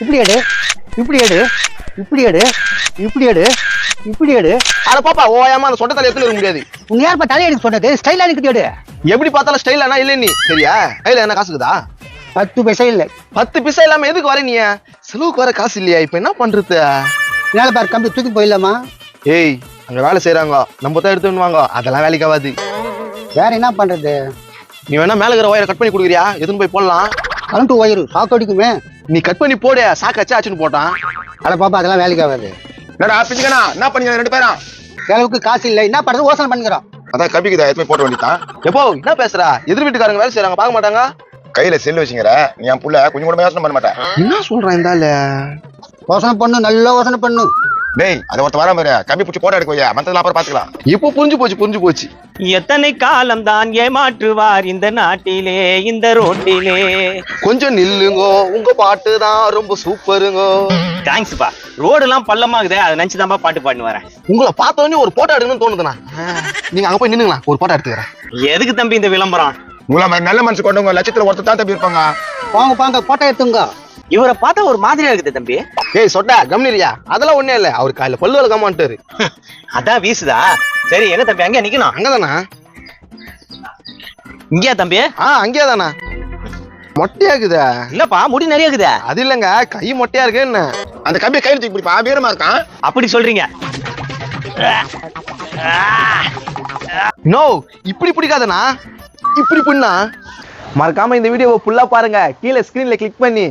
இப்படி எடு இப்படி எடு இப்படி எடு இப்படி எடு இப்படி எடு. அட பாப்பா ஓயாம அந்த சொட்ட தலை இருக்க முடியாது. உன் யார்ப்பா தலையெடுக்க சொன்னது? ஸ்டைலா எனக்கு எடு. எப்படி பார்த்தாலும் ஸ்டைல் ஆனா இல்ல நீ. சரியா? கையில என்ன காசுக்குதா பத்து பைசா இல்லை. பத்து பிசா இல்லாம எதுக்கு வர நீ? செலவுக்கு வர காசு இல்லையா? இப்ப என்ன பண்றது? மேலே பாரு கம்பி தூக்கி போயிடலாமா? ஏய் அங்க வேலை செய்யறாங்க நம்ம தான் எடுத்துன்னு வாங்க அதெல்லாம் வேலைக்கு ஆகாது. வேற என்ன பண்றது? நீ வேணா மேல இருக்கிற ஒயரை கட் பண்ணி கொடுக்குறியா? எதுன்னு போய் போடலாம். கரண்ட் ஒயரு சாக்கு அடிக்குமே. நீ கட் பண்ணி போடு சாக்கு அச்சு ஆச்சுன்னு போட்டான். அட பாப்பா அதெல்லாம் வேலைக்கு ஆகாது. என்னடா பிச்சுக்கண்ணா என்ன பண்ணீங்க ரெண்டு பேரும்? அளவுக்கு காசு இல்லை என்ன பண்றது? யோசனை பண்ணுகிறோம் அதான் கம்பிக்குதா எதுவுமே போட வேண்டியதான் எப்போ என்ன பேசுற? எதிர் வீட்டுக்காரங்க வேலை செய்யறாங்க பார்க்க மாட்டாங்க? கையில செல்லு வச்சுங்கிற நீ என் புள்ள கொஞ்சம் கூட யோசனை பண்ண மாட்டேன் என்ன சொல்றான் இந்த யோசனை பண்ணு நல்ல யோசனை பண்ணு. டேய் அதை ஒருத்த வர மாதிரி கம்பி பிடிச்சி போட்டோ எடுக்க வையா. மத்ததெல்லாம் அப்புறம் பாத்துக்கலாம். இப்போ புரிஞ்சு போச்சு புரிஞ்சு போச்சு. எத்தனை காலம் தான் ஏமாற்றுவார் இந்த நாட்டிலே இந்த ரோட்டிலே? கொஞ்சம் நில்லுங்கோ. உங்க பாட்டு தான் ரொம்ப சூப்பருங்கோ. தேங்க்ஸ்ப்பா ரோடெல்லாம் பள்ளமாகுதே அதை நினைச்சுதான்ப்பா பாட்டு பாடினு வரேன். உங்களை பார்த்த உடனே ஒரு போட்டோ எடுக்கணும்னு தோணுதுண்ணா. நீங்க அங்க போய் நின்னுங்களா ஒரு போட்டோ எடுத்துக்கிறேன். எதுக்கு தம்பி இந்த விளம்பரம்? உங்களை மாதிரி நல்ல மனசு கொண்டவங்க லட்சத்துல ஒருத்தர் தான் தம்பி இருப்பாங்க. போங்க போங்க போட்டோ எடுத்துங்க. இவரை பார்த்தா ஒரு மாதிரியா இருக்குது தம்பி. ஏய் சொட்டா கம்னிரியா அதெல்லாம் ஒண்ணே இல்ல. அவர் காலையில பல்லு வளர்க்காமான்ட்டாரு அதான் வீசுதா? சரி எங்க தம்பி அங்கே நிக்கணும்? அங்கதானா? இங்கயா தம்பி? ஆ அங்கேயே தானா மொட்டையா இருக்குதா இல்லப்பா முடி நிறைய இருக்குதே அது இல்லங்க கை மொட்டையா இருக்கு என்ன? அந்த கம்பியை கையில் தூக்கி பிடிப்பா வீரமா இருக்கான் அப்படி சொல்றீங்க. நோ இப்படி பிடிக்காதண்ணா. இப்படி பண்ணா மறக்காம இந்த வீடியோவை ஃபுல்லா பாருங்க. கீழே ஸ்கிரீன்ல கிளிக் பண்ணி.